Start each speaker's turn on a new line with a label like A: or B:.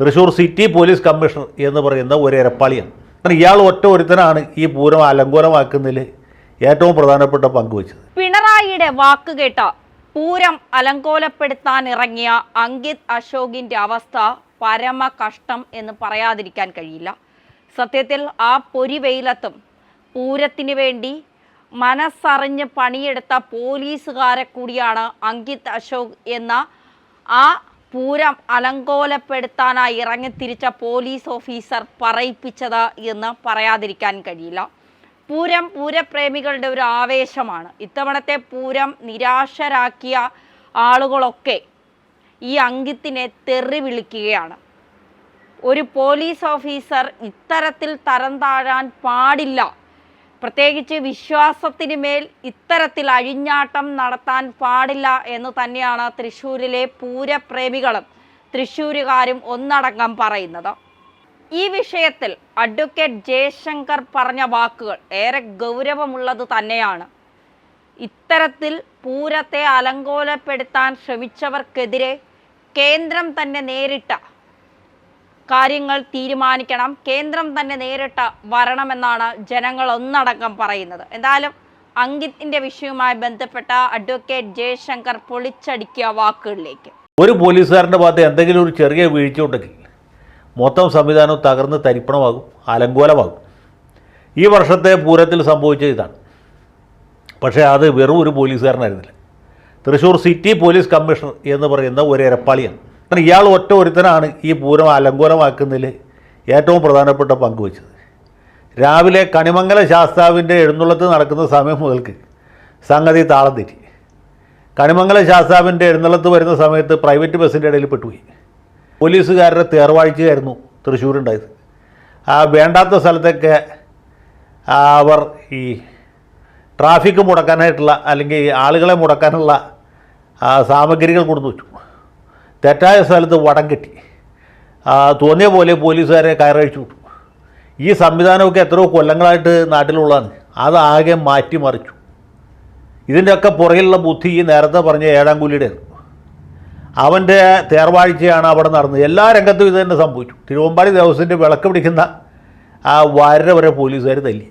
A: Thrissur city police commissioner എന്ന് പറയുന്ന ഒരു എരപ്പാളിയാണ്. കാരണം ഇയാൾ ഒറ്റ ഒരുത്തനാണ് ഈ പൂരം അലങ്കോലമാക്കുന്നതിൽ ഏറ്റവും പ്രധാനപ്പെട്ട പങ്ക് വഹിച്ചത്.
B: പിണറായിയുടെ വാക്ക് കേട്ട പൂരം അലങ്കോലപ്പെടുത്താൻ ഇറങ്ങിയ അങ്കിത് അശോകിന്റെ അവസ്ഥ പരമ കഷ്ടം എന്ന് പറയാതിരിക്കാൻ കഴിയില്ല. സത്യത്തിൽ ആ പൊരിവെയിലത്തും പൂരത്തിന് വേണ്ടി മനസ്സറിഞ്ഞ് പണിയെടുത്ത പോലീസുകാരെ കൂടിയാണ് അങ്കിത് അശോക് എന്ന ആ പൂരം അലങ്കോലപ്പെടുത്താനായി ഇറങ്ങിത്തിരിച്ച പോലീസ് ഓഫീസർ പറയിപ്പിച്ചത് എന്ന് പറയാതിരിക്കാൻ കഴിയില്ല. പൂരം പൂരപ്രേമികളുടെ ഒരു ആവേശമാണ്. ഇത്തവണത്തെ പൂരം നിരാശരാക്കിയ ആളുകളൊക്കെ ഈ അങ്കിത്തിനെ തെറി വിളിക്കുകയാണ് ഒരു പോലീസ് ഓഫീസർ ഇത്തരത്തിൽ തരം താഴാൻ പാടില്ല പ്രത്യേകിച്ച് വിശ്വാസത്തിന് മേൽ ഇത്തരത്തിൽ അഴിഞ്ഞാട്ടം നടത്താൻ പാടില്ല എന്ന് തന്നെയാണ് തൃശ്ശൂരിലെ പൂരപ്രേമികളും തൃശ്ശൂരുകാരും ഒന്നടങ്കം പറയുന്നത്. ഈ വിഷയത്തിൽ അഡ്വക്കേറ്റ് ജയശങ്കർ പറഞ്ഞ വാക്കുകൾ ഏറെ ഗൗരവമുള്ളത് തന്നെയാണ്. ഇത്തരത്തിൽ പൂരത്തെ അലങ്കോലപ്പെടുത്താൻ ശ്രമിച്ചവർക്കെതിരെ കേന്ദ്രം തന്നെ നേരിട്ട കാര്യങ്ങൾ തീരുമാനിക്കണം. കേന്ദ്രം തന്നെ നേരിട്ട് വരണമെന്നാണ് ജനങ്ങൾ ഒന്നടക്കം പറയുന്നത്. എന്തായാലും അങ്കിത്തിന്റെ വിഷയവുമായി ബന്ധപ്പെട്ട അഡ്വക്കേറ്റ് ജയശങ്കർ പൊളിച്ചടിക്കിയ വാക്കുകളിലേക്ക്.
A: ഒരു പോലീസുകാരന്റെ ഭാഗത്ത് എന്തെങ്കിലും ഒരു ചെറിയ വീഴ്ച ഉണ്ടെങ്കിൽ മൊത്തം സംവിധാനം തകർന്ന് തരിപ്പണമാകും അലങ്കോലമാകും. ഈ വർഷത്തെ പൂരത്തിൽ സംഭവിച്ച ഇതാണ്. പക്ഷേ അത് വെറും ഒരു പോലീസുകാരനായിരുന്നില്ല. തൃശ്ശൂർ സിറ്റി പോലീസ് കമ്മീഷണർ എന്ന് പറയുന്ന ഒരു ഇരപ്പാളിയാണ് കാരണം ഇയാൾ ഒറ്റ ഒരുത്തനാണ് ഈ പൂരം അലങ്കോലമാക്കുന്നതിൽ ഏറ്റവും പ്രധാനപ്പെട്ട പങ്ക് വഹിച്ചത്. രാവിലെ കണിമംഗല ശാസ്താവിന്റെ എഴുന്നള്ളത്ത് നടക്കുന്ന സമയം മുതൽക്ക് സംഗതി താളം തെറ്റി. കണിമംഗല ശാസ്താവിന്റെ എഴുന്നള്ളത്ത് വരുന്ന സമയത്ത് പ്രൈവറ്റ് ബസ്സിന്റെ ഇടയിൽ പെട്ടുപോയി. പോലീസുകാരുടെ തേർവാഴ്ചയായിരുന്നു തൃശ്ശൂരുണ്ടായത്. ആ വേണ്ടാത്ത സ്ഥലത്തൊക്കെ അവർ ഈ ട്രാഫിക് മുടക്കാനായിട്ടുള്ള അല്ലെങ്കിൽ ആളുകളെ മുടക്കാനുള്ള സാമഗ്രികൾ കൊടുത്തു വെച്ചു തെറ്റായ സ്ഥലത്ത് വടം കെട്ടി. തോന്നിയ പോലെ പോലീസുകാരെ കയറഴിച്ചു വിട്ടു. ഈ സംവിധാനമൊക്കെ എത്രയോ കൊല്ലങ്ങളായിട്ട് നാട്ടിലുള്ളതാണ്. അതാകെ മാറ്റിമറിച്ചു. ഇതിന്റെയൊക്കെ പുറകിലുള്ള ബുദ്ധി ഈ നേരത്തെ പറഞ്ഞ ഏഴാം കൂലിയുടെ അവന്റെ തേർവാഴ്ചയാണ് അവിടെ നടന്നത്. എല്ലാ രംഗത്തും ഇത് തന്നെ സംഭവിച്ചു. തിരുവമ്പാടി ദേവസ്വത്തിന്റെ വിളക്ക് പിടിക്കുന്ന ആ വാര വരെ പോലീസുകാർ തല്ലി.